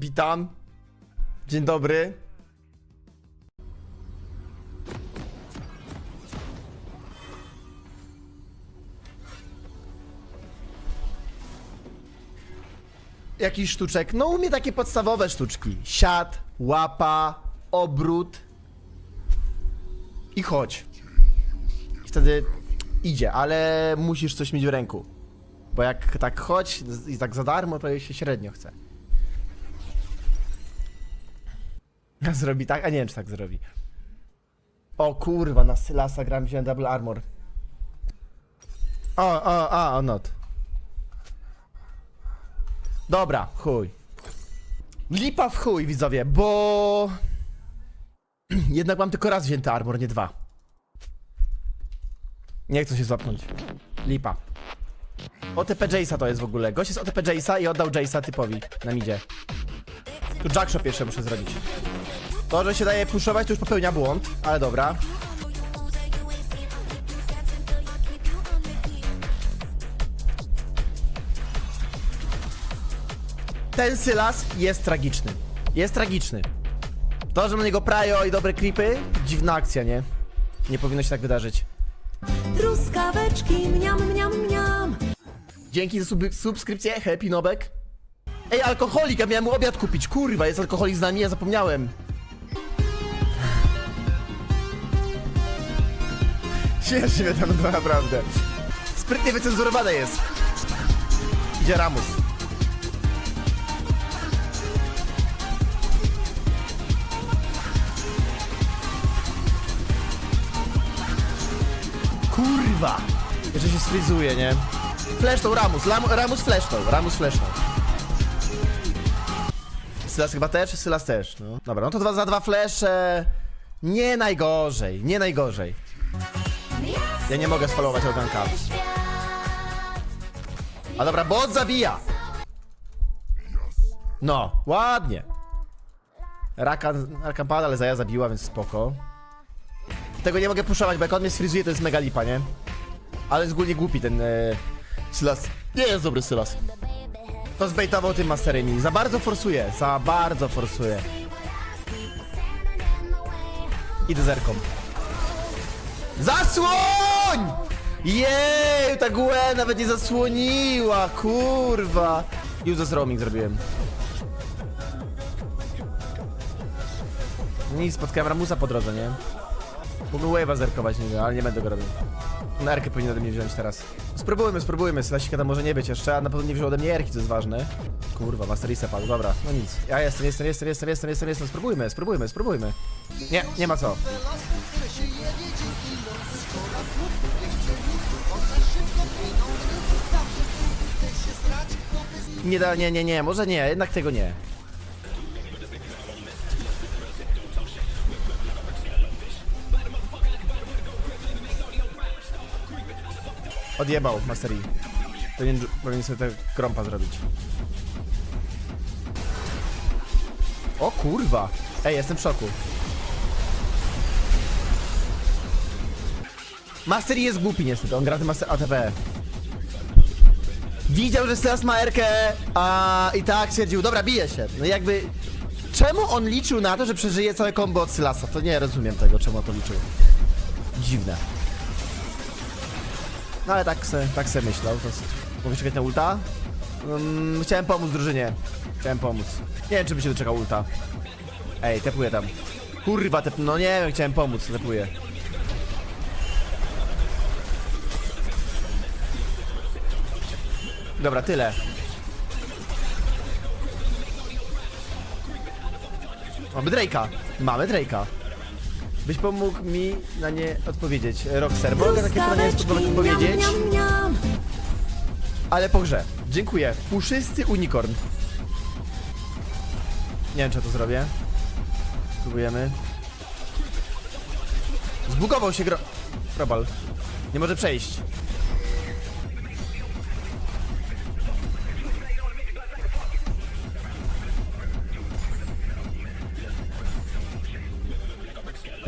Witam. Dzień dobry. Jakiś sztuczek? No umie takie podstawowe sztuczki. Siad, łapa, obrót i chodź. I wtedy idzie, ale musisz coś mieć w ręku. Bo jak tak chodź i tak za darmo, to jej się średnio chce. Zrobi tak? A nie wiem, czy tak zrobi. O kurwa, na Sylasa gram wziąłem double armor. O, o, a, o, not. Dobra, chuj. Lipa w chuj, widzowie, bo... Jednak mam tylko raz wzięty armor, nie dwa. Nie chcę się zapnąć. Lipa. OTP Jace'a to jest w ogóle. Gość jest OTP Jace'a i oddał Jace'a typowi na midzie. Tu Jackshot jeszcze muszę zrobić. To, że się daje puszować, to już popełnia błąd, ale dobra. Ten Sylas jest tragiczny. Jest tragiczny. To, że na niego prajo i dobre klipy, dziwna akcja, nie? Nie powinno się tak wydarzyć. Truskaweczki, mniam, mniam, mniam. Dzięki za sub subskrypcję, Happy Nobek. Ej, alkoholik, ja miałem mu obiad kupić, kurwa, jest alkoholik z nami, ja zapomniałem. Śmiesznie mnie tam to naprawdę. Sprytnie wycenzurowane jest. Idzie Ramus. Kurwa! Jeszcze się sfrizuje, nie? Fleszną Ramus, Lam Ramus fleszną, Ramus fleszną. Sylas chyba też, Sylas też, no. Dobra, no to dwa za dwa flesze. Nie najgorzej, nie najgorzej. Ja nie mogę sfalować oganka. A dobra, bot zabija! No, ładnie. Rakan, Rakan pada, ale Zaja zabiła, więc spoko. Tego nie mogę puszować, bo jak on mnie sfrizuje, to jest mega lipa, nie? Ale jest ogólnie głupi ten e, Sylas. Nie jest dobry Sylas. To zbejtował tym Masteremi. Za bardzo forsuje, za bardzo forsuje. Idę zerką. Zasłoń! Jej, ta Gwen nawet nie zasłoniła, kurwa. Uses roaming zrobiłem. Nic, spotkałem Ramusa po drodze, nie? Mógłbym wave'a zerkować niego, ale nie będę go robił. Nerkę powinien ode mnie wziąć teraz. Spróbujmy, spróbujmy. Slasika tam może nie być jeszcze, a na pewno nie wziął ode mnie Erki, co jest ważne. Kurwa, Masterisa padł, dobra, no nic. Ja jestem, jestem, jestem, jestem, jestem, jestem, jestem. Spróbujmy, spróbujmy, spróbujmy. Nie, nie ma co. Nie da, nie, nie, nie, może nie, jednak tego nie. Odjebał Mastery. Powinien, powinien sobie te krąpa zrobić. O kurwa! Ej, jestem w szoku. Mastery jest głupi niestety, on gra tym Master ATP. Widział, że teraz ma Erkę, a i tak stwierdził, dobra, bije się. No jakby... Czemu on liczył na to, że przeżyje całe combo od Sylasa? To nie rozumiem tego, czemu on to liczył. Dziwne. No ale tak se, tak se myślał. To. Mogę czekać na ulta? Um, chciałem pomóc drużynie. Chciałem pomóc. Nie wiem, czy by się doczekał ulta. Ej, tepuję tam. Kurwa, tep... No nie wiem, chciałem pomóc, tepuję. Dobra, tyle. Mamy Drake'a. Mamy Drake'a. Byś pomógł mi na nie odpowiedzieć. Roxer, mogę takie pytanie spróbować odpowiedzieć? Ale po grze. Dziękuję. Puszysty unicorn. Nie wiem, czy to zrobię. Spróbujemy. Zbugował się gro... Robal. Nie może przejść.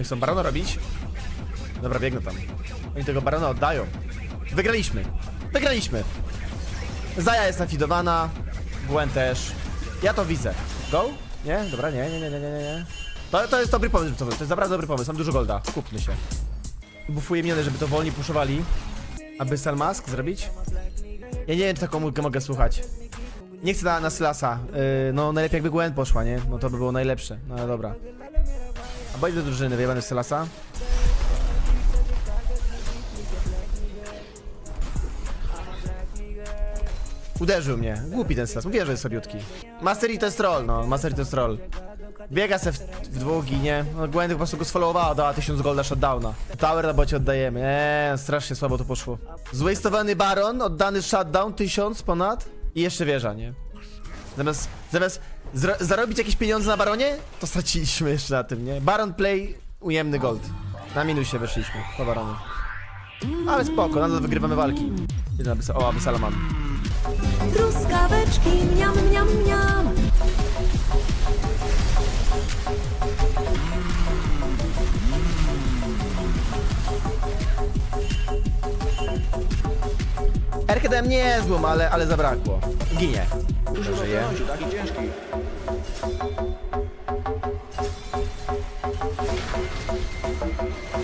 Jak chcą barona robić? Dobra, biegnę tam. Oni tego barona oddają. Wygraliśmy. Wygraliśmy. Zaja jest nafidowana, Gwen też. Ja to widzę. Go? Nie? Dobra, nie, nie, nie, nie, nie, nie. To, to jest dobry pomysł, to jest naprawdę dobry pomysł, mam dużo golda. Kupmy się. Bufuję miniony, żeby to wolniej puszowali. Aby Mask zrobić? Ja nie wiem, czy taką muzykę mogę słuchać. Nie chcę na, na Sylasa. Yy, no najlepiej jakby Gwen poszła, nie? No to by było najlepsze. No dobra. Idę do drużyny, wyjebany z Sylasa. Uderzył mnie. Głupi ten Sylas. Mówię, że jest sobiutki. Mastery to jest troll, no. Mastery to jest troll. Biega se w, w dwóch ginie. No Gwen po prostu go sfollowowała, dała 1000 golda shutdowna. Tower na bocie oddajemy. Eee, strasznie słabo to poszło. Zwastowany Baron, oddany shutdown, 1000 ponad. I jeszcze wieża, nie? Zamiast, zamiast zarobić jakieś pieniądze na Baronie, to straciliśmy jeszcze na tym, nie? Baron play, ujemny gold. Na minusie wyszliśmy po Baronie. Ale spoko, nadal wygrywamy walki. Jeden o, aby Salaman. Truskaweczki, mniam, mniam, mniam. Erkę dałem niezłą, ale, ale zabrakło. Ginie. Wynosi, taki ciężki.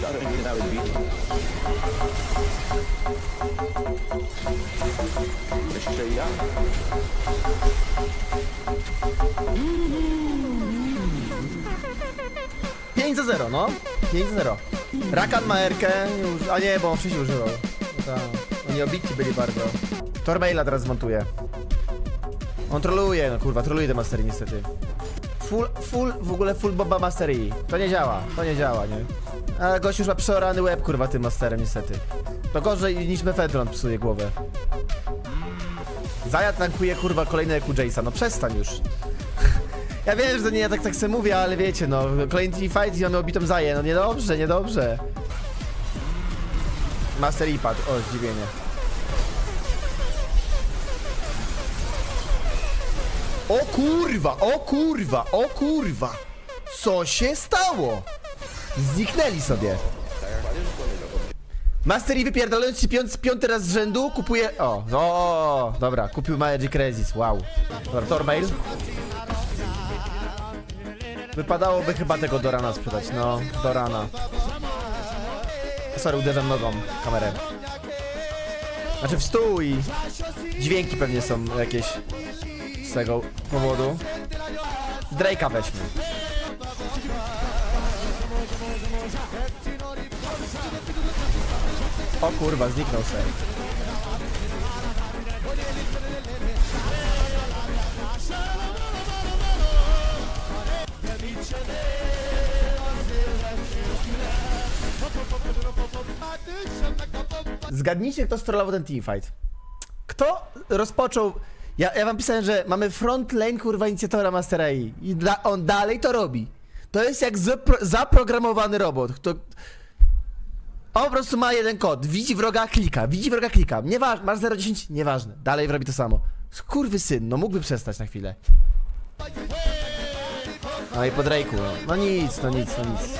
Darek nie nawet. Jeszcze ja? Pięć za 0, no. 5 za 0. Rakan ma Erkę, a nie, bo on wcześniej używał. No. Oni obici byli bardzo. Tormaila teraz zmontuje. On troluje, no kurwa, troluje te mastery niestety. Full, full, w ogóle full boba mastery. To nie działa, to nie działa, nie? Ale gość już ma przeorany łeb, kurwa, tym masterem niestety. To gorzej niż Mefedron psuje głowę. Zaja tankuje, kurwa, kolejne EQ Jace'a, no przestań już. Ja wiem, że to nie ja tak, tak sobie mówię, ale wiecie, no, kolejny fight i mamy obitą Zaję, no niedobrze, niedobrze. Master i pad, o, zdziwienie. O kurwa, o kurwa, o kurwa! Co się stało? Zniknęli sobie. Master i wypierdalając się piąt, piąty raz z rzędu kupuje... O, o, dobra, kupił Magic Resist, wow. Dobra, Tormail. Wypadałoby chyba tego Dorana sprzedać, no, Dorana. Sorry, uderzam nogą kamerę. Znaczy w stół dźwięki pewnie są jakieś tego powodu. Drake'a weźmy. O kurwa, zniknął. Zgadnijcie, kto strollował ten teamfight. Kto rozpoczął... Ja, ja wam pisałem, że mamy front lane, kurwa, inicjatora Mastera I. I da, on dalej to robi. To jest jak zapro, zaprogramowany robot. Kto... On po prostu ma jeden kod. Widzi wroga, klika. Widzi wroga, klika. Nieważne, masz 0,10? Nieważne. Dalej robi to samo. Kurwy syn, no mógłby przestać na chwilę. No i po Drake'u, no. no nic, no nic, no nic.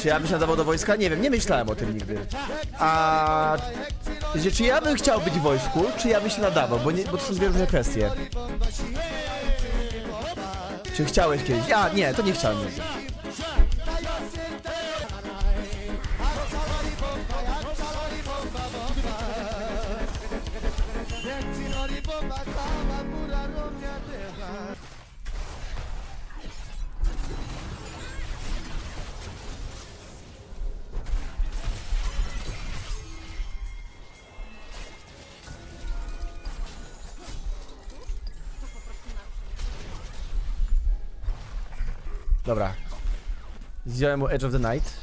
Czy ja się nadawał do wojska? Nie wiem, nie myślałem o tym nigdy. A wiecie, czy ja bym chciał być w wojsku, czy ja bym się nadawał, bo, nie, bo to są dwie różne kwestie. Czy chciałeś kiedyś? A, nie, to nie chciałem Dobra. Zdjąłem mu Edge of the Night.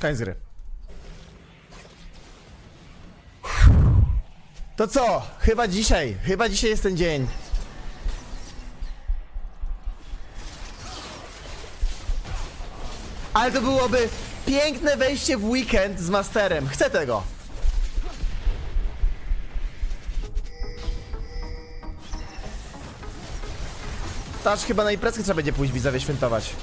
Koniec gry. To co? Chyba dzisiaj. Chyba dzisiaj jest ten dzień. Ale to byłoby piękne wejście w weekend z Masterem. Chcę tego. To aż chyba na imprezkę trzeba będzie pójść widzowie świętować.